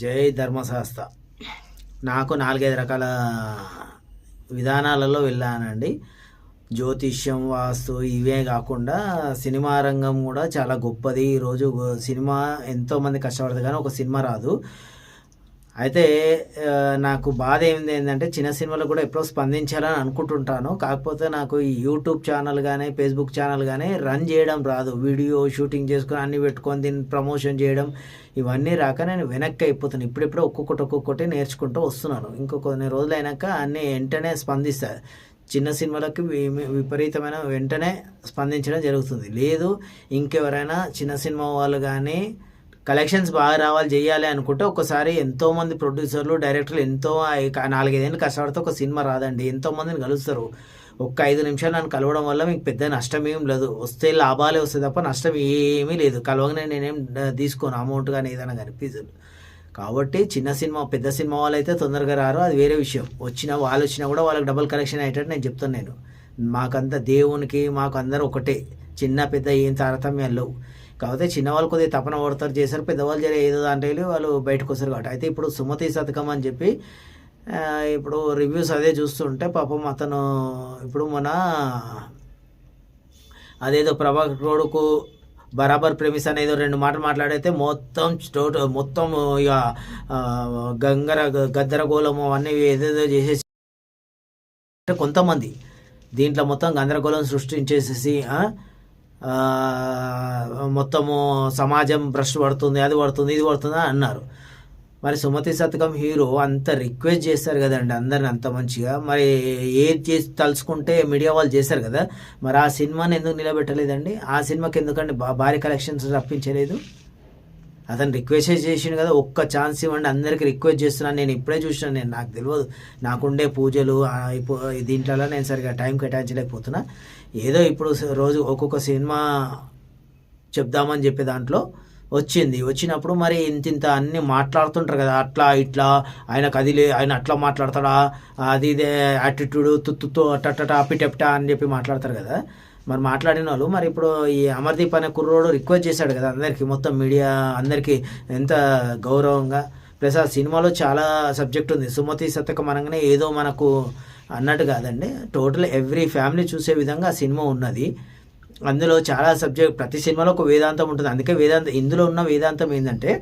జై ధర్మశాస్త్ర. నాకు నాలుగైదు రకాల విధానాలలో వెళ్ళానండి. జ్యోతిష్యం వాస్తు ఇవే కాకుండా సినిమా రంగం కూడా చాలా గొప్పది. ఈరోజు సినిమా ఎంతోమంది కష్టపడదు కానీ ఒక సినిమా రాదు. అయితే నాకు బాధ ఏంది ఏంటంటే చిన్న సినిమాలు కూడా ఎప్పుడో స్పందించాలని అనుకుంటుంటాను. కాకపోతే నాకు ఈ యూట్యూబ్ ఛానల్ కానీ ఫేస్బుక్ ఛానల్ కానీ రన్ చేయడం రాదు. వీడియో షూటింగ్ చేసుకొని అన్ని పెట్టుకొని దీన్ని ప్రమోషన్ చేయడం ఇవన్నీ రాక నేను వెనక్కి అయిపోతున్నాను ఇప్పుడిప్పుడు ఒక్కొక్కటి ఒక్కొక్కటి నేర్చుకుంటూ వస్తున్నాను. ఇంకో కొన్ని రోజులు అయినాక అన్నీ వెంటనే స్పందిస్తాయి చిన్న సినిమాలకు విపరీతమైన వెంటనే స్పందించడం జరుగుతుంది. లేదు ఇంకెవరైనా చిన్న సినిమా వాళ్ళు కానీ కలెక్షన్స్ బాగా రావాలి చేయాలి అనుకుంటే ఒకసారి ఎంతోమంది ప్రొడ్యూసర్లు డైరెక్టర్లు ఎంతో నాలుగైదేళ్ళు కష్టపడితే ఒక సినిమా రాదండి. ఎంతోమందిని కలుస్తారు. ఒక్క ఐదు నిమిషాలు నన్ను కలవడం వల్ల మీకు పెద్ద నష్టం ఏం లేదు. వస్తే లాభాలే వస్తాయి తప్ప నష్టం ఏమీ లేదు. కలవగానే నేనేం తీసుకోను. అమౌంట్ కానీ ఏదైనా కానీ ఫీజులు కాబట్టి చిన్న సినిమా పెద్ద సినిమా వాళ్ళు అయితే తొందరగా రారు. అది వేరే విషయం. వచ్చిన వాళ్ళు వచ్చినా కూడా వాళ్ళకి డబుల్ కలెక్షన్ అయ్యేటట్టు నేను చెప్తాను నేను. మాకంతా దేవునికి మాకు అందరూ ఒకటే. చిన్న పెద్ద ఏం తారతమ్యాలు లేవు. కాకపోతే చిన్నవాళ్ళు కొద్దిగా తపన పడతారు చేశారు పెద్దవాళ్ళు జర ఏదో దాంట్లో వాళ్ళు బయటకు వస్తారు కాబట్టి. అయితే ఇప్పుడు సుమతి శతకం అని చెప్పి ఇప్పుడు రివ్యూస్ అదే చూస్తుంటే పాపం అతను ఇప్పుడు మన అదేదో ప్రభాకర్ రోడ్డుకు బరాబర్ ప్రేమిస్ అనేదో రెండు మాటలు మాట్లాడైతే మొత్తం టోట మొత్తం ఇక గంగర గద్దరగోళము అవన్నీ ఏదేదో చేసేసి అంటే కొంతమంది. దీంట్లో మొత్తం గందరగోళం సృష్టించేసేసి మొత్తము సమాజం బ్రష్ పడుతుంది అది పడుతుంది ఇది పడుతుంది అన్నారు. మరి సుమతి శతకం హీరో అంత రిక్వెస్ట్ చేస్తారు కదండి అందరిని అంత మంచిగా. మరి ఏది చేసి తలుచుకుంటే మీడియా వాళ్ళు చేశారు కదా. మరి ఆ సినిమాని ఎందుకు నిలబెట్టలేదండి? ఆ సినిమాకి ఎందుకండి భారీ కలెక్షన్స్ రప్పించలేదు అతను రిక్వెస్ట్ చేసిండు కదా ఒక్క ఛాన్స్ ఇవ్వండి అందరికి రిక్వెస్ట్ చేస్తున్నాను నేను ఇప్పుడే చూసినాను నేను నాకు తెలియదు. నాకుండే పూజలు దీంట్లో నేను సరిగా టైం కేటాయించలేకపోతున్నా. ఏదో ఇప్పుడు రోజు ఒక్కొక్క సినిమా చెప్దామని చెప్పే దాంట్లో వచ్చింది. వచ్చినప్పుడు మరి ఇంత ఇంత అన్ని మాట్లాడుతుంటారు కదా అట్లా ఇట్లా ఆయనకు అది లే ఆయన అట్లా మాట్లాడతాడా అది ఇదే యాటిట్యూడ్ తుత్తుతో అట్టట అప్పిటెప్టా అని చెప్పి మాట్లాడతారు కదా. మరి మాట్లాడిన వాళ్ళు మరి ఇప్పుడు ఈ అమర్దీప్ అనే కుర్రోడు రిక్వెస్ట్ చేశాడు కదా అందరికీ మొత్తం మీడియా అందరికీ ఎంత గౌరవంగా. ప్లస్ ఆ సినిమాలో చాలా సబ్జెక్ట్ ఉంది. సుమతి శతకం అనగానే ఏదో మనకు అన్నట్టు కాదండి. టోటల్ ఎవ్రీ ఫ్యామిలీ చూసే విధంగా ఆ సినిమా ఉన్నది. అందులో చాలా సబ్జెక్ట్ ప్రతి సినిమాలో ఒక వేదాంతం ఉంటుంది. అందుకే వేదాంతం ఇందులో ఉన్న వేదాంతం ఏంటంటే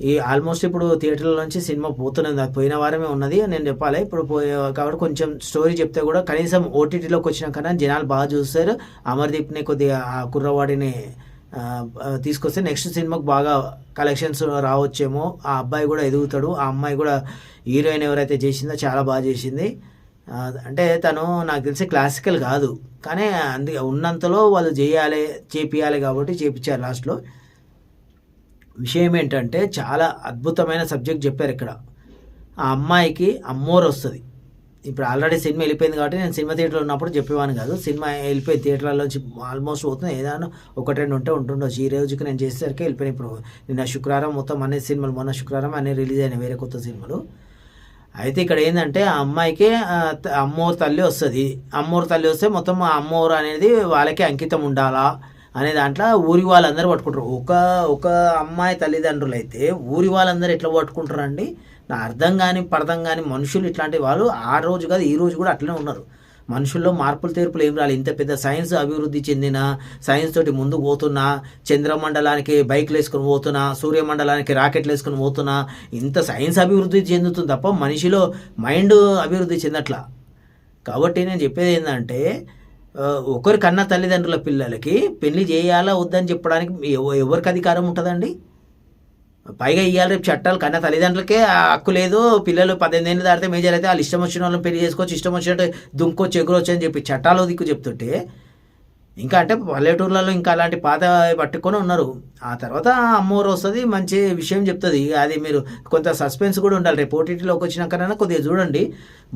ఈ ఆల్మోస్ట్ ఇప్పుడు థియేటర్ల నుంచి సినిమా పోతున్నది. అది పోయిన వారమే ఉన్నది నేను చెప్పాలి. ఇప్పుడు పోయే కాబట్టి కొంచెం స్టోరీ చెప్తే కూడా కనీసం ఓటీటీలోకి వచ్చిన కన్నా జనాలు బాగా చూస్తారు. అమర్దీప్ని కొద్దిగా ఆ కుర్రవాడిని తీసుకొస్తే నెక్స్ట్ సినిమాకి బాగా కలెక్షన్స్ రావచ్చేమో. ఆ అబ్బాయి కూడా ఎదుగుతాడు. ఆ అమ్మాయి కూడా హీరోయిన్ ఎవరైతే చేసిందో చాలా బాగా చేసింది. అంటే తను నాకు తెలిసి క్లాసికల్ కాదు. కానీ అందుకే ఉన్నంతలో వాళ్ళు చేయాలి చేపియాలి కాబట్టి చేపించారు లాస్ట్లో విషయం ఏంటంటే చాలా అద్భుతమైన సబ్జెక్ట్ చెప్పారు ఇక్కడ. ఆ అమ్మాయికి అమ్మోరు వస్తుంది. ఇప్పుడు ఆల్రెడీ సినిమా వెళ్ళిపోయింది కాబట్టి నేను సినిమా థియేటర్లో ఉన్నప్పుడు చెప్పేవాను కాదు. సినిమా వెళ్ళిపోయి థియేటర్లలోంచి ఆల్మోస్ట్ పోతుంది ఏదైనా ఒకటి రెండు ఉంటే ఉంటుండొచ్చు. ఈ రోజుకి నేను చేసేసరికి వెళ్ళిపోయిన. ఇప్పుడు నిన్న శుక్రవారం మొత్తం అన్ని సినిమాలు మొన్న శుక్రవారం అన్ని రిలీజ్ అయినాయి. వేరే కొత్త సినిమాలు. అయితే ఇక్కడ ఏంటంటే ఆ అమ్మాయికి అమ్మోరు తల్లి వస్తుంది. అమ్మోరు తల్లి వస్తే మొత్తం ఆ అమ్మోరు అనేది వాళ్ళకి అంకితం ఉండాలా అనే దాంట్లో ఊరి వాళ్ళందరూ పట్టుకుంటారు. ఒక ఒక అమ్మాయి తల్లిదండ్రులు అయితే ఊరి వాళ్ళందరూ ఎట్లా పట్టుకుంటారండి? నా అర్థం కానీ పర్థం కానీ మనుషులు ఇట్లాంటి వాళ్ళు ఆ రోజు కాదు ఈ రోజు కూడా అట్లనే ఉన్నారు. మనుషుల్లో మార్పులు తీర్పులు ఏం రాలి. ఇంత పెద్ద సైన్స్ అభివృద్ధి చెందిన సైన్స్ తోటి ముందుకు పోతున్నా చంద్రమండలానికి బైక్లు వేసుకొని పోతున్నా సూర్యమండలానికి రాకెట్లు వేసుకొని పోతున్నా ఇంత సైన్స్ అభివృద్ధి చెందుతుంది తప్ప మనిషిలో మైండ్ అభివృద్ధి చెందట్లా. కాబట్టి నేను చెప్పేది ఏంటంటే ఒకరి కన్నా తల్లిదండ్రుల పిల్లలకి పెళ్ళి చేయాలా వద్దని చెప్పడానికి ఎవరికి అధికారం ఉంటుందండి? పైగా ఇవాళ రేపు చట్టాలు. కన్నా తల్లిదండ్రులకే హక్కు లేదు. పిల్లలు పద్దెనిమిది ఏళ్ళు దాటితే మేజర్ అయితే వాళ్ళు ఇష్టం వచ్చిన వాళ్ళని పెళ్ళి చేసుకోవచ్చు ఇష్టం వచ్చినట్టు దుంకొచ్చి ఎగురొచ్చు అని చెప్పి చట్టాలు దిక్కు చెప్తుంటే ఇంకా అంటే పల్లెటూర్లలో ఇంకా అలాంటి పాత పట్టుకొని ఉన్నారు. ఆ తర్వాత అమ్మోరు వస్తుంది మంచి విషయం చెప్తుంది. అది మీరు కొంత సస్పెన్స్ కూడా ఉండాలి. రేపు ఓటీటీలోకి వచ్చినాకనైనా కొద్దిగా చూడండి.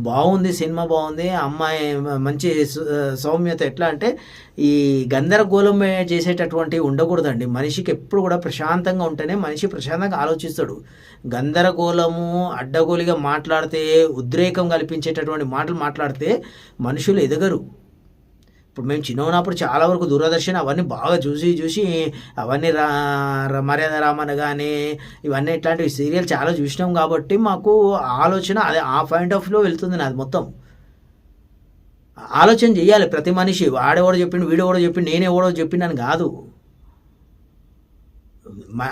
బాగుంది సినిమా బాగుంది. అమ్మాయి మంచి సౌమ్యత ఎట్లా అంటే ఈ గందరగోళం చేసేటటువంటి ఉండకూడదండి. మనిషికి ఎప్పుడు కూడా ప్రశాంతంగా ఉంటేనే మనిషి ప్రశాంతంగా ఆలోచిస్తాడు. గందరగోళము అడ్డగోలిగా మాట్లాడితే ఉద్రేకం కల్పించేటటువంటి మాటలు మాట్లాడితే మనుషులు ఎదగరు. ఇప్పుడు మేము చిన్న ఉన్నప్పుడు చాలా వరకు దూరదర్శన్ అవన్నీ బాగా చూసి చూసి అవన్నీ రా మర్యాద రామన్ కానీ ఇవన్నీ ఇట్లాంటివి సీరియల్ చాలా చూసినాం కాబట్టి మాకు ఆలోచన అదే ఆ పాయింట్ ఆఫ్ వ్యూలో వెళ్తుంది నాది మొత్తం. ఆలోచన చేయాలి ప్రతి మనిషి. వాడెవడో చెప్పిండు వీడెవడో చెప్పిండు నేనెవడో చెప్పిండు అని కాదు.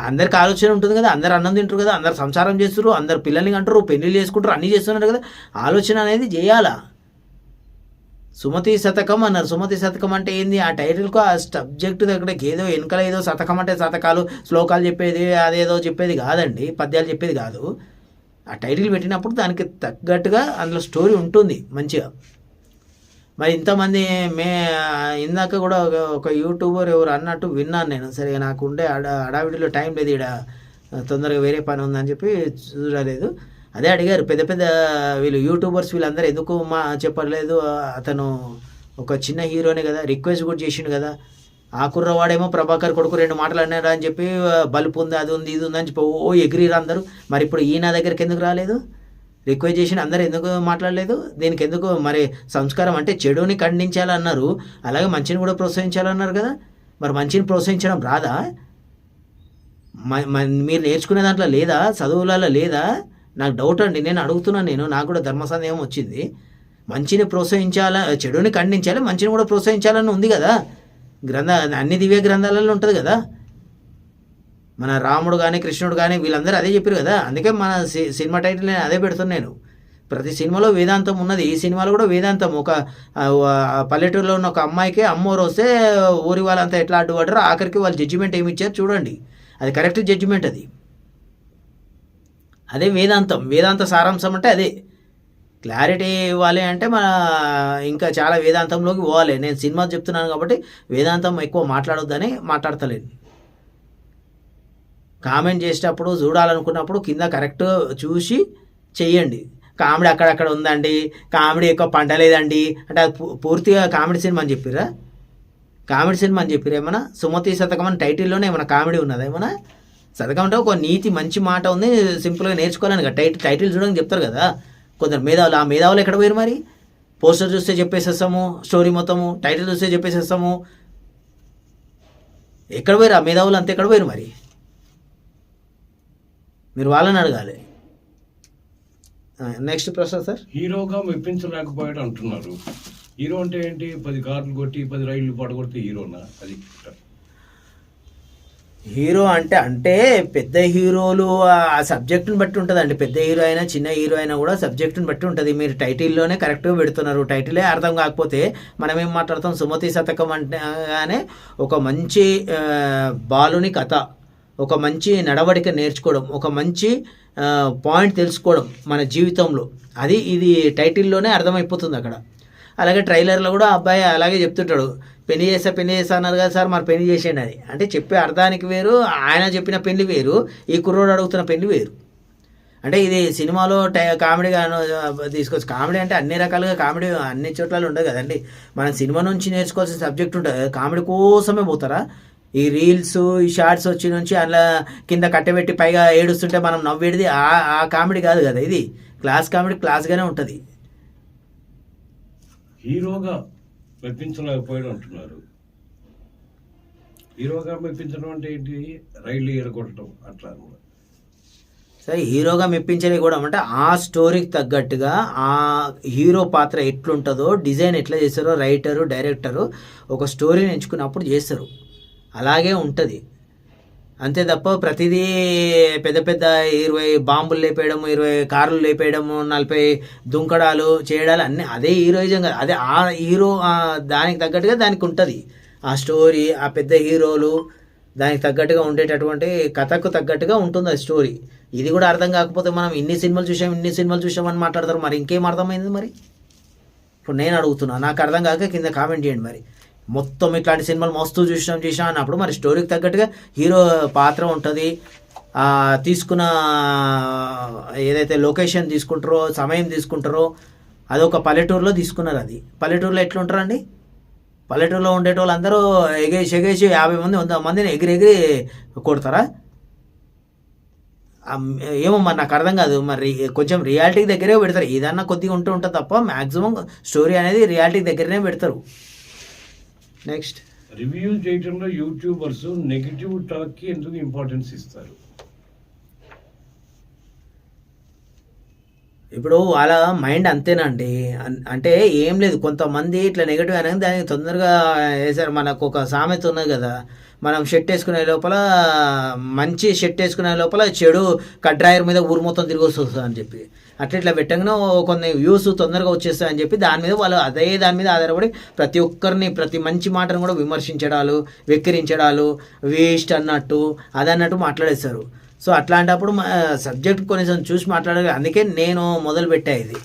అందరికి ఆలోచన ఉంటుంది కదా అందరు అన్నం తింటారు కదా అందరు సంసారం చేస్తారు అందరు పిల్లల్ని అంటారు పెళ్ళిళ్ళు చేసుకుంటారు అన్నీ చేస్తున్నారు కదా. ఆలోచన అనేది చేయాలా? సుమతి శతకం అన్నారు. సుమతి శతకం అంటే ఏంది? ఆ టైటిల్కు ఆ సబ్జెక్ట్ దగ్గరకి ఏదో వెనకాల ఏదో శతకం అంటే శతకాలు శ్లోకాలు చెప్పేది అదేదో చెప్పేది కాదండి. పద్యాలు చెప్పేది కాదు. ఆ టైటిల్ పెట్టినప్పుడు దానికి తగ్గట్టుగా అందులో స్టోరీ ఉంటుంది మంచిగా. మరి ఇంతమంది మే ఇందాక కూడా ఒక ఒక యూట్యూబర్ ఎవరు అన్నట్టు విన్నాను నేను. సరే నాకు ఉండే అడా అడావిడిలో టైం లేదు ఇక్కడ తొందరగా వేరే పని ఉందని చెప్పి చూడలేదు. అదే అడిగారు. పెద్ద పెద్ద వీళ్ళు యూట్యూబర్స్ వీళ్ళందరూ ఎందుకు మా చెప్పలేదు? అతను ఒక చిన్న హీరోనే కదా రిక్వెస్ట్ కూడా చేసిండు కదా. ఆ కుర్రవాడేమో ప్రభాకర్ కొడుకు రెండు మాటలు అన్నాడు అని చెప్పి బల్పు ఉంది అది ఉంది ఇది ఉంది అని చెప్పి ఓ ఎగిరిరు అందరూ. మరి ఇప్పుడు ఈయన దగ్గరికి ఎందుకు రాలేదు? రిక్వెస్ట్ చేసిన అందరు ఎందుకు మాట్లాడలేదు? దీనికి ఎందుకు మరి సంస్కారం అంటే చెడుని ఖండించాలన్నారు. అలాగే మంచిని కూడా ప్రోత్సహించాలన్నారు కదా. మరి మంచిని ప్రోత్సహించడం రాదా? మీరు నేర్చుకునే దాంట్లో లేదా? చదువులలో లేదా? నాకు డౌట్ అండి. నేను అడుగుతున్నాను నేను నాకు కూడా ధర్మ సందేహం వచ్చింది. మంచిని ప్రోత్సహించాల చెడుని ఖండించాలి మంచిని కూడా ప్రోత్సహించాలని ఉంది కదా. గ్రంథ అన్ని దివ్య గ్రంథాలలో ఉంటుంది కదా. మన రాముడు కానీ కృష్ణుడు కానీ వీళ్ళందరూ అదే చెప్పారు కదా. అందుకే మన సి- సినిమా టైటిల్ నేను అదే పెడుతున్నాను నేను. ప్రతి సినిమాలో వేదాంతం ఉన్నది. ఈ సినిమాలో కూడా వేదాంతం. ఒక పల్లెటూరులో ఉన్న ఒక అమ్మాయికి అమ్మోరు వస్తే ఊరి వాళ్ళంతా ఎట్లా అడ్డుపడ్డారో ఆఖరికి వాళ్ళు జడ్జిమెంట్ ఏమి ఇచ్చారు చూడండి. అది కరెక్ట్ జడ్జిమెంట్ అది. అదే వేదాంతం. వేదాంత సారాంశం అంటే అదే. క్లారిటీ ఇవ్వాలి అంటే మన ఇంకా చాలా వేదాంతంలోకి పోవాలి. నేను సినిమా చెప్తున్నాను కాబట్టి వేదాంతం ఎక్కువ మాట్లాడొద్దని మాట్లాడతలేను. కామెంట్ చేసేటప్పుడు చూడాలనుకున్నప్పుడు కింద కరెక్ట్ చూసి చెయ్యండి. కామెడీ అక్కడక్కడ ఉందండి. కామెడీ ఎక్కువ పండలేదండి. అంటే అది పూ- పూర్తిగా కామెడీ సినిమా అని చెప్పిరా? కామెడీ సినిమా అని చెప్పిరా ఏమన్నా? సుమతి శతకం అని టైటిల్లోనే ఏమైనా కామెడీ ఉన్నదా ఏమన్నా? శతకం ఉంటే ఒక నీతి మంచి మాట ఉంది సింపుల్గా నేర్చుకోవాలని కదా. టైటిల్ టైటిల్ చూడడానికి చెప్తారు కదా. కొందరు మేధావులు ఆ మేధావులు ఎక్కడ పోయారు మరి? పోస్టర్ చూస్తే చెప్పేసేస్తాము స్టోరీ మొత్తము టైటిల్ చూస్తే చెప్పేసేస్తాము. ఎక్కడ పోయారు ఆ మేధావులు అంతా? ఎక్కడ పోయారు మరి? మీరు వాళ్ళని అడగాలి. నెక్స్ట్ ప్రశ్న సార్. హీరోగా మెప్పించలేకపోయాడు అంటున్నారు. హీరో అంటే ఏంటి? పది కార్లు కొట్టి పది రైళ్ళు పడగొడితే హీరోనా? అది హీరో అంటే అంటే పెద్ద హీరోలు ఆ సబ్జెక్టుని బట్టి ఉంటుందండి. పెద్ద హీరో అయినా చిన్న హీరో అయినా కూడా సబ్జెక్టుని బట్టి ఉంటుంది. మీరు టైటిల్లోనే కరెక్ట్గా పెడుతున్నారు. టైటిలే అర్థం కాకపోతే మనం ఏం మాట్లాడతాం? సుమతి శతకం అంటేగానే ఒక మంచి బాలుని కథ ఒక మంచి నడవడిక నేర్చుకోవడం ఒక మంచి పాయింట్ తెలుసుకోవడం మన జీవితంలో. అది ఇది టైటిల్లోనే అర్థమైపోతుంది అక్కడ. అలాగే ట్రైలర్లో కూడా అబ్బాయి అలాగే చెప్తుంటాడు పెళ్ళి చేస్తా పెళ్ళి చేస్తా అన్నారు కదా సార్ మరి పెళ్ళి చేసేయండి అని. అంటే చెప్పే అర్థానికి వేరు ఆయన చెప్పిన పెళ్ళి వేరు ఈ కుర్రోడు అడుగుతున్న పెళ్ళి వేరు. అంటే ఇది సినిమాలో టై కామెడీగా తీసుకోవచ్చు. కామెడీ అంటే అన్ని రకాలుగా కామెడీ అన్ని చోట్ల ఉండదు కదండి. మనం సినిమా నుంచి నేర్చుకోవాల్సిన సబ్జెక్ట్ ఉంటుంది కామెడీ కోసమే పోతారా? ఈ రీల్స్ ఈ షార్ట్స్ వచ్చి నుంచి అలా కింద కట్టబెట్టి పైగా ఏడుస్తుంటే మనం నవ్వేడిది ఆ ఆ కామెడీ కాదు కదా ఇది. క్లాస్ కామెడీ క్లాస్గానే ఉంటుంది. హీరోగా మెప్పించలేకపోయాడు అంటున్నారు. హీరోగా మెప్పించడం అంటే ఏంటి? రైళ్ళు ఎరగొట్టడం అట్లా సరే హీరోగా మెప్పించని కూడా అంటే ఆ స్టోరీకి తగ్గట్టుగా ఆ హీరో పాత్ర ఎట్లుంటుందో డిజైన్ ఎట్లా చేస్తారో రైటరు డైరెక్టరు ఒక స్టోరీని ఎంచుకున్నప్పుడు చేస్తారు. అలాగే ఉంటుంది. అంతే తప్ప ప్రతిదీ పెద్ద పెద్ద ఇరవై బాంబులు లేపేయడము ఇరవై కార్లు లేపేయడము నలభై దుంకడాలు చేయడాలు అన్నీ అదే హీరోయిజం కదా. అదే ఆ హీరో దానికి తగ్గట్టుగా దానికి ఉంటుంది. ఆ స్టోరీ ఆ పెద్ద హీరోలు దానికి తగ్గట్టుగా ఉండేటటువంటి కథకు తగ్గట్టుగా ఉంటుంది ఆ స్టోరీ. ఇది కూడా అర్థం కాకపోతే మనం ఇన్ని సినిమాలు చూసాం ఇన్ని సినిమాలు చూసామని మాట్లాడతారు. మరి ఇంకేం అర్థమైంది మరి? ఇప్పుడు నేను అడుగుతున్నా. నాకు అర్థం కాక కింద కామెంట్ చేయండి మరి. మొత్తం ఇట్లాంటి సినిమాలు మస్తు చూసినాం చూసాం అన్నప్పుడు మరి స్టోరీకి తగ్గట్టుగా హీరో పాత్ర ఉంటుంది. తీసుకున్న ఏదైతే లొకేషన్ తీసుకుంటారో సమయం తీసుకుంటారో అదొక పల్లెటూరులో తీసుకున్నారు అది. పల్లెటూరులో ఎట్లుంటారండి? పల్లెటూరులో ఉండేటోళ్ళు అందరూ ఎగేసి ఎగేసి యాభై మంది వంద మందిని ఎగిరి ఎగిరి కొడతారా? ఏమో మరి నాకు అర్థం కాదు. మరి కొంచెం రియాలిటీకి దగ్గరే పెడతారు. ఏదన్నా కొద్దిగా ఉంటూ ఉంటుంది తప్ప మ్యాక్సిమం స్టోరీ అనేది రియాలిటీకి దగ్గరనే పెడతారు. నెక్స్ట్ రివ్యూలు చేయటంలో యూట్యూబర్స్ నెగిటివ్ టాక్కి ఎందుకు ఇంపార్టెన్స్ ఇస్తారు? ఇప్పుడు వాళ్ళ మైండ్ అంతేనండి. అంటే ఏం లేదు. కొంతమంది ఇట్లా నెగిటివ్ అనేది దానికి తొందరగా వేసారు మనకు ఒక సామెత ఉన్నది కదా. మనం షర్ట్ వేసుకునే లోపల మంచి షర్ట్ వేసుకునే లోపల చెడు కడ్రాయర్ మీద ఊరు మొత్తం తిరిగి వస్తుంది అని చెప్పి. అట్లా ఇట్లా పెట్టగానే కొన్ని వ్యూస్ తొందరగా వచ్చేస్తాయి అని చెప్పి దాని మీద వాళ్ళు అదే దాని మీద ఆధారపడి ప్రతి ఒక్కరిని ప్రతి మంచి మాటను కూడా విమర్శించడాలు వెక్కిరించడాలు వేస్ట్ అన్నట్టు అదన్నట్టు మాట్లాడేస్తారు సో అట్లాంటప్పుడు సబ్జెక్ట్ కొంచెం చూసి మాట్లాడాలి. అందుకే నేను మొదలు పెట్టా ఇది.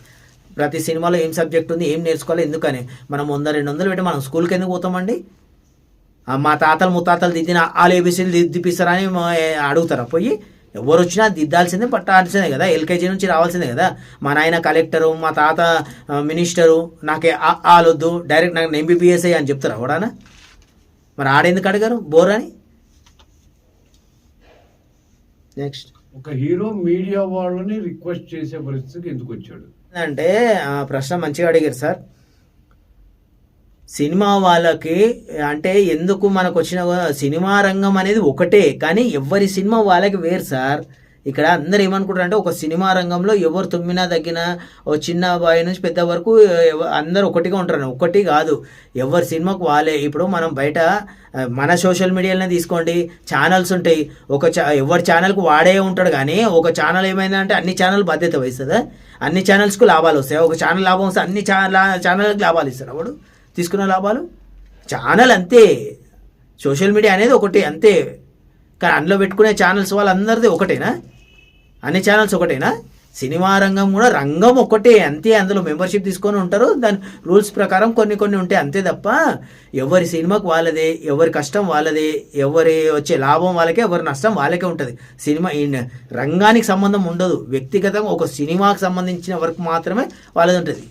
ప్రతి సినిమాలో ఏం సబ్జెక్ట్ ఉంది ఏం నేర్చుకోవాలి ఎందుకని? మనం వంద రెండు వందలు పెట్టి మనం స్కూల్కి ఎందుకు పోతామండి? మా తాతలు ముత్తాతలు దిద్దిన ఆలు ఏబీసీలు దిద్దిపిస్తారా అని మా- అడుగుతారా. పోయి ఎవరు వచ్చినా దిద్దాల్సిందే పట్టాల్సిందే కదా. ఎల్కేజీ నుంచి రావాల్సిందే కదా. మా నాయన కలెక్టరు మా తాత మినిస్టరు నాకే ఆలొద్దు డైరెక్ట్ నాకు ఎంబీబీఎస్ అని చెప్తారా ఎవడానా మరి ఆడేందుకు అడిగారు? బోర్ అని? నెక్స్ట్ ఒక హీరో మీడియా వాళ్ళని రిక్వెస్ట్ చేసే పరిస్థితికి ఎందుకు వచ్చాడు? అంటే ఆ ప్రశ్న మంచిగా అడిగారు సార్. సినిమా వాళ్ళకి అంటే ఎందుకు మనకు వచ్చిన సినిమా రంగం అనేది ఒకటే కానీ ఎవరి సినిమా వాళ్ళకి వేరు సార్. ఇక్కడ అందరు ఏమనుకుంటారు అంటే ఒక సినిమా రంగంలో ఎవరు తుమ్మినా తగ్గిన ఓ చిన్న బాయ్ నుంచి పెద్ద వరకు అందరు ఒకటిగా ఉంటారు. ఒకటి కాదు. ఎవరి సినిమాకు వాళ్ళే. ఇప్పుడు మనం బయట మన సోషల్ మీడియాలోనే తీసుకోండి. ఛానల్స్ ఉంటాయి. ఒక చా ఎవరి ఛానల్కు వాడే ఉంటాడు కానీ ఒక ఛానల్ ఏమైందంటే అన్ని ఛానల్ బాధ్యత వహిస్తుందా? అన్ని ఛానల్స్కు లాభాలు వస్తాయి? ఒక ఛానల్ లాభం వస్తే అన్ని ఛానల్ ఛానల్కి లాభాలు ఇస్తారు అప్పుడు తీసుకున్న లాభాలు? ఛానల్ అంతే. సోషల్ మీడియా అనేది ఒకటి అంతే. కానీ అందులో పెట్టుకునే ఛానల్స్ వాళ్ళందరిది ఒకటేనా? అన్ని ఛానల్స్ ఒకటేనా? సినిమా రంగం కూడా రంగం ఒకటే అంతే. అందులో మెంబర్షిప్ తీసుకొని ఉంటారు. దాని రూల్స్ ప్రకారం కొన్ని కొన్ని ఉంటాయి అంతే తప్ప ఎవరి సినిమాకు వాళ్ళదే ఎవరి కష్టం వాళ్ళదే ఎవరి వచ్చే లాభం వాళ్ళకే ఎవరి నష్టం వాళ్ళకే ఉంటుంది. సినిమా ఈ రంగానికి సంబంధం ఉండదు. వ్యక్తిగతంగా ఒక సినిమాకి సంబంధించిన వర్క్ మాత్రమే వాళ్ళది ఉంటుంది.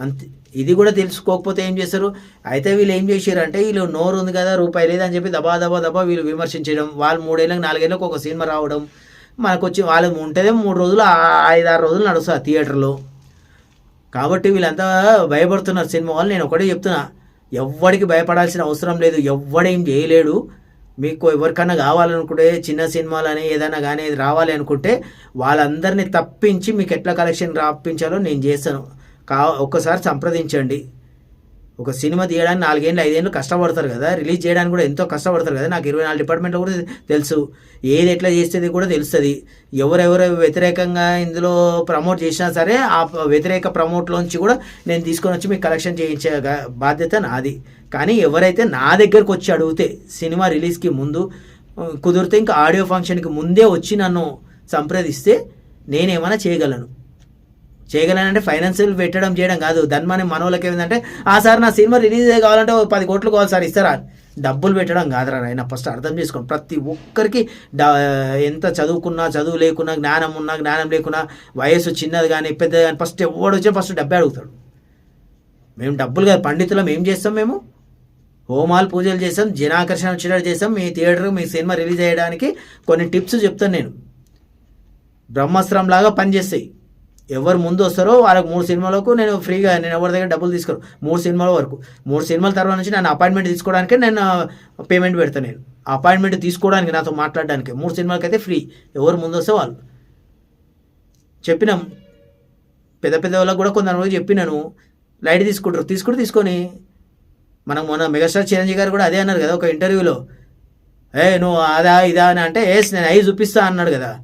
అంతే ఇది కూడా తెలుసుకోకపోతే ఏం చేస్తారు? అయితే వీళ్ళు ఏం చేశారు అంటే వీళ్ళు నోరు ఉంది కదా రూపాయి లేదని చెప్పి దబా దబా దబా వీళ్ళు విమర్శించడం. వాళ్ళు మూడేళ్ళకి నాలుగేళ్ళకి ఒక సినిమా రావడం. మనకు వచ్చి వాళ్ళు ఉంటేదే మూడు రోజులు ఆ- ఐదు ఆరు రోజులు నడుస్తుంది థియేటర్లో. కాబట్టి వీళ్ళంతా భయపడుతున్నారు సినిమా వాళ్ళు. నేను ఒకటే చెప్తున్నా ఎవ్వడికి భయపడాల్సిన అవసరం లేదు. ఎవ్వడేం చేయలేడు. మీకు ఎవరికన్నా కావాలనుకుంటే చిన్న సినిమాలని ఏదైనా కానీ రావాలి అనుకుంటే వాళ్ళందరినీ తప్పించి మీకు ఎట్లా కలెక్షన్ రాపించాలో నేను చేస్తాను. కా ఒక్కసారి సంప్రదించండి. ఒక సినిమా తీయడానికి నాలుగేళ్ళు ఐదేళ్ళు కష్టపడతారు కదా రిలీజ్ చేయడానికి కూడా ఎంతో కష్టపడతారు కదా నాకు ఇరవై నాలుగు డిపార్ట్మెంట్లో కూడా తెలుసు. ఏది ఎట్లా చేసేది కూడా తెలుస్తుంది. ఎవరెవరు వ్యతిరేకంగా ఇందులో ప్రమోట్ చేసినా సరే ఆ వ్యతిరేక ప్రమోట్లోంచి కూడా నేను తీసుకొని వచ్చి మీకు కలెక్షన్ చేయించే బాధ్యత నాది. కానీ ఎవరైతే నా దగ్గరకు వచ్చి అడిగితే సినిమా రిలీజ్కి ముందు కుదిరితే ఇంకా ఆడియో ఫంక్షన్కి ముందే వచ్చి నన్ను సంప్రదిస్తే నేనేమైనా చేయగలను. చేయగలనంటే ఫైనాన్షియల్ పెట్టడం చేయడం కాదు. ధన్మాని మనోళ్ళకి ఏంటంటే ఆ సార్ నా సినిమా రిలీజ్ కావాలంటే పది కోట్లు కావాలి సార్ ఇస్తారా? డబ్బులు పెట్టడం కాదురా ఆయన ఫస్ట్ అర్థం చేసుకోండి. ప్రతి ఒక్కరికి డ- ఎంత చదువుకున్నా చదువు లేకున్నా జ్ఞానం ఉన్నా జ్ఞానం లేకున్నా వయసు చిన్నది కానీ పెద్దది కానీ ఫస్ట్ ఎవడు వచ్చినా ఫస్ట్ డబ్బే అడుగుతాడు. మేము డబ్బులు కాదు పండితులం ఏం చేస్తాం మేము? హోమాలు పూజలు చేస్తాం జనాకర్షణ వచ్చేటట్టు చేస్తాం. మీ థియేటర్ మీ సినిమా రిలీజ్ చేయడానికి కొన్ని టిప్స్ చెప్తాను నేను. బ్రహ్మాస్త్రం లాగా పనిచేస్తాయి. ఎవరు ముందు వస్తారో వాళ్ళకి మూడు సినిమాలకు నేను ఫ్రీగా నేను ఎవరి దగ్గర డబ్బులు తీసుకోను. మూడు సినిమాల వరకు. మూడు సినిమాల తర్వాత నుంచి నేను అపాయింట్మెంట్ తీసుకోవడానికి నేను పేమెంట్ పెడతాను నేను. అపాయింట్మెంట్ తీసుకోవడానికి నాతో మాట్లాడడానికి. మూడు సినిమాలకైతే ఫ్రీ. ఎవరు ముందు వస్తే వాళ్ళు. చెప్పినాం. పెద్ద పెద్ద వాళ్ళకి కూడా కొంతమంది చెప్పినాను. లైట్ తీసుకుంటారు. తీసుకుంటే తీసుకొని మనం మొన్న మెగాస్టార్ చిరంజీవి గారు కూడా అదే అన్నారు కదా ఒక ఇంటర్వ్యూలో ఏ నువ్వు అదా ఇదా అని అంటే ఏస్ నేను అవి చూపిస్తా అన్నాడు కదా.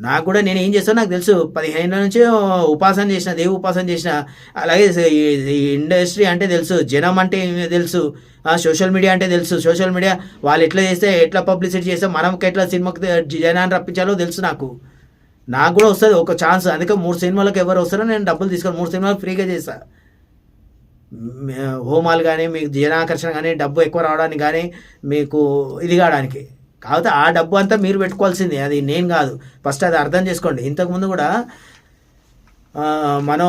నాకు కూడా నేను ఏం చేస్తాను నాకు తెలుసు. పదిహేను నుంచి ఉపాసన చేసిన దేవు ఉపాసన చేసిన అలాగే ఈ- ఇండస్ట్రీ అంటే తెలుసు. జనం అంటే తెలుసు. సోషల్ మీడియా అంటే తెలుసు. సోషల్ మీడియా వాళ్ళు ఎట్లా చేస్తే ఎట్లా పబ్లిసిటీ చేస్తే మనకి ఎట్లా సినిమాకి జనాన్ని రప్పించాలో తెలుసు నాకు. నాకు కూడా వస్తుంది ఒక ఛాన్స్ అందుకే మూడు సినిమాలకు ఎవరు వస్తారో నేను డబ్బులు తీసుకొని మూడు సినిమాలు ఫ్రీగా చేస్తా. హోమాలు కానీ మీకు జనాకర్షణ కానీ డబ్బు ఎక్కువ రావడానికి కానీ మీకు ఇది కావడానికి. కాకపోతే ఆ డబ్బు అంతా మీరు పెట్టుకోవాల్సింది. అది నేను కాదు. ఫస్ట్ అది అర్థం చేసుకోండి. ఇంతకుముందు కూడా మనం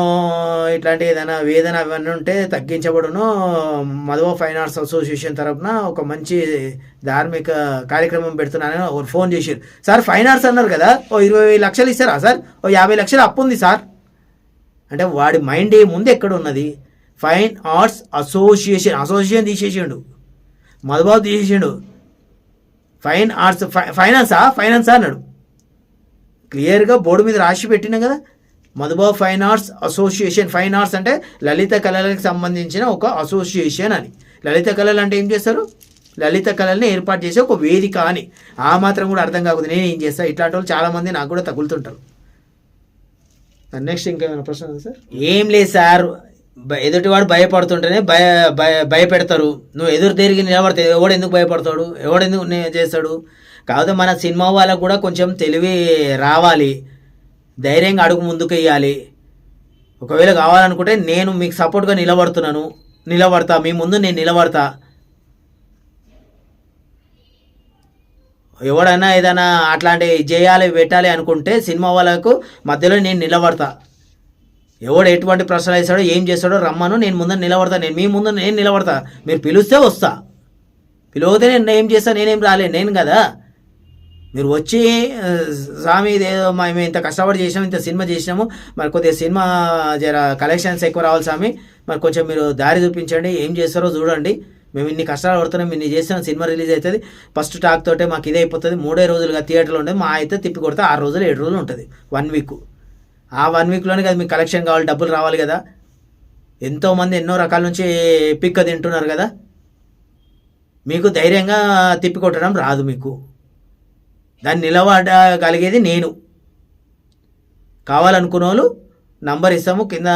ఇట్లాంటి ఏదైనా వేదన అవన్నీ ఉంటే తగ్గించబడును. మధువ ఫైన్ ఆర్ట్స్ అసోసియేషన్ తరఫున ఒక మంచి ధార్మిక కార్యక్రమం పెడుతున్నానని ఒక ఫోన్ చేశారు. సార్ ఫైన్ ఆర్ట్స్ అన్నారు కదా. ఓ ఇరవై లక్షలు ఇస్తారా సార్? ఓ యాభై లక్షలు అప్పు ఉంది సార్. అంటే వాడి మైండ్ ముందు ఎక్కడ ఉన్నది? ఫైన్ ఆర్ట్స్ అసోసియేషన్ అసోసియేషన్ తీసేసిండు. మధుబాబు తీసేసిండు. ఫైన్ ఆర్ట్స్ ఫై ఫైనాన్సా ఫైనాన్సా అన్నాడు. క్లియర్గా బోర్డు మీద రాసి పెట్టినా కదా? Madhubabu fine arts association fine arts అంటే లలిత కళలకు సంబంధించిన ఒక అసోసియేషన్ అని. లలిత కళలు అంటే ఏం చేస్తారు? లలిత కళల్ని ఏర్పాటు చేసే ఒక వేదిక అని. ఆ మాత్రం కూడా అర్థం కాకుండా నేను ఏం చేస్తాను ఇట్లాంటి వాళ్ళు చాలామంది నాకు కూడా తగులుతుంటారు. నెక్స్ట్ ఇంకేమైనా ప్రశ్న సార్? ఏం లేదు సార్. ఎదుటివాడు భయపడుతుంటేనే భయ భయ భయపెడతారు. నువ్వు ఎదురు తిరిగి నిలబడితే ఎవడు ఎందుకు భయపడతాడు? ఎవడు ఎందుకు చేస్తాడు? కాకపోతే మన సినిమా వాళ్ళకు కూడా కొంచెం తెలివి రావాలి. ధైర్యంగా అడుగు ముందుకు వేయాలి ఒకవేళ కావాలనుకుంటే నేను మీకు సపోర్ట్గా నిలబడుతున్నాను. నిలబడతా. మీ ముందు నేను నిలబడతా. ఎవడైనా ఏదైనా అట్లాంటివి చేయాలి పెట్టాలి అనుకుంటే సినిమా వాళ్ళకు మధ్యలో నేను నిలబడతా. ఎవడు ఎటువంటి ప్రశ్నలు వేస్తాడో ఏం చేస్తాడో రమ్మను నేను ముందు నిలబడతా. నేను మీ ముందు నేను నిలబడతా. మీరు పిలిస్తే వస్తా. పిలవతే నేను ఏం చేస్తా నేనేం రాలే. నేను కదా. మీరు వచ్చి స్వామి ఇదేదో మేము ఇంత కష్టపడి చేసినాము ఇంత సినిమా చేసినాము. మరి కొద్దిగా సినిమా జర కలెక్షన్స్ ఎక్కువ రావాలి స్వామి. మరి కొంచెం మీరు దారి చూపించండి ఏం చేస్తారో చూడండి. మేము ఇన్ని కష్టాలు పడుతున్నాం ఇన్ని చేస్తాం సినిమా రిలీజ్ అవుతుంది. ఫస్ట్ టాక్ తోటే మాకు ఇదే అయిపోతుంది మూడే రోజులుగా థియేటర్లో ఉంటుంది మా అయితే తిప్పి కొడితే ఆరు రోజులు ఏడు రోజులు ఉంటుంది. One week. ఆ వన్ వీక్లోనే కదా మీకు కలెక్షన్ కావాలి డబ్బులు రావాలి కదా. ఎంతోమంది ఎన్నో రకాల నుంచి పిక్క తింటున్నారు కదా. మీకు ధైర్యంగా తిప్పికొట్టడం రాదు మీకు. దాన్ని నిలబడగలిగేది నేను. కావాలనుకున్న వాళ్ళు నంబర్ ఇస్తాము కింద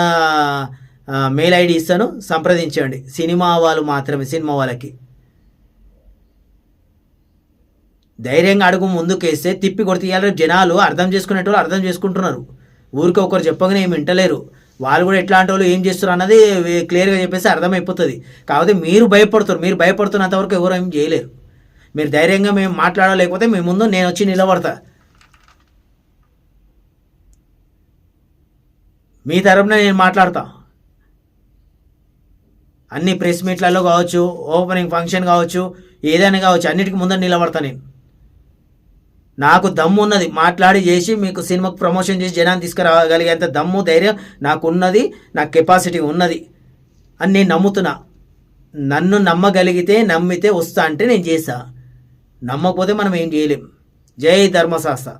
మెయిల్ ఐడి ఇస్తాను సంప్రదించండి. సినిమా వాళ్ళు మాత్రమే సినిమా వాళ్ళకి. ధైర్యంగా అడుగు ముందుకేస్తే తిప్పి కొడితే రేపు జనాలు అర్థం చేసుకునేటోళ్ళు అర్థం చేసుకుంటున్నారు. ఊరికి ఒకరు చెప్పగానే ఏమి వింటలేరు. వాళ్ళు కూడా ఎట్లాంటి వాళ్ళు ఏం చేస్తారు అన్నది క్లియర్గా చెప్పేసి అర్థమైపోతుంది. కాకపోతే మీరు భయపడుతారు మీరు భయపడుతున్నంతవరకు ఎవరు ఏం చేయలేరు. మీరు ధైర్యంగా మేము మాట్లాడలేకపోతే మీ ముందు నేను వచ్చి నిలబడతా. మీ తరపున నేను మాట్లాడతా. అన్ని ప్రెస్ మీట్లలో కావచ్చు ఓపెనింగ్ ఫంక్షన్ కావచ్చు ఏదైనా కావచ్చు అన్నిటికీ ముందర నిలబడతా నేను. నాకు దమ్ము ఉన్నది. మాట్లాడి చేసి మీకు సినిమాకు ప్రమోషన్ చేసి జనాన్ని తీసుకురాగలిగేంత దమ్ము ధైర్యం నాకు ఉన్నది నాకు కెపాసిటీ ఉన్నది అని నేను నమ్ముతున్నా. నన్ను నమ్మగలిగితే నమ్మితే వస్తా అంటే నేను చేశా నమ్మకపోతే మనం ఏం చేయలేం. జై ధర్మశాస్త్ర.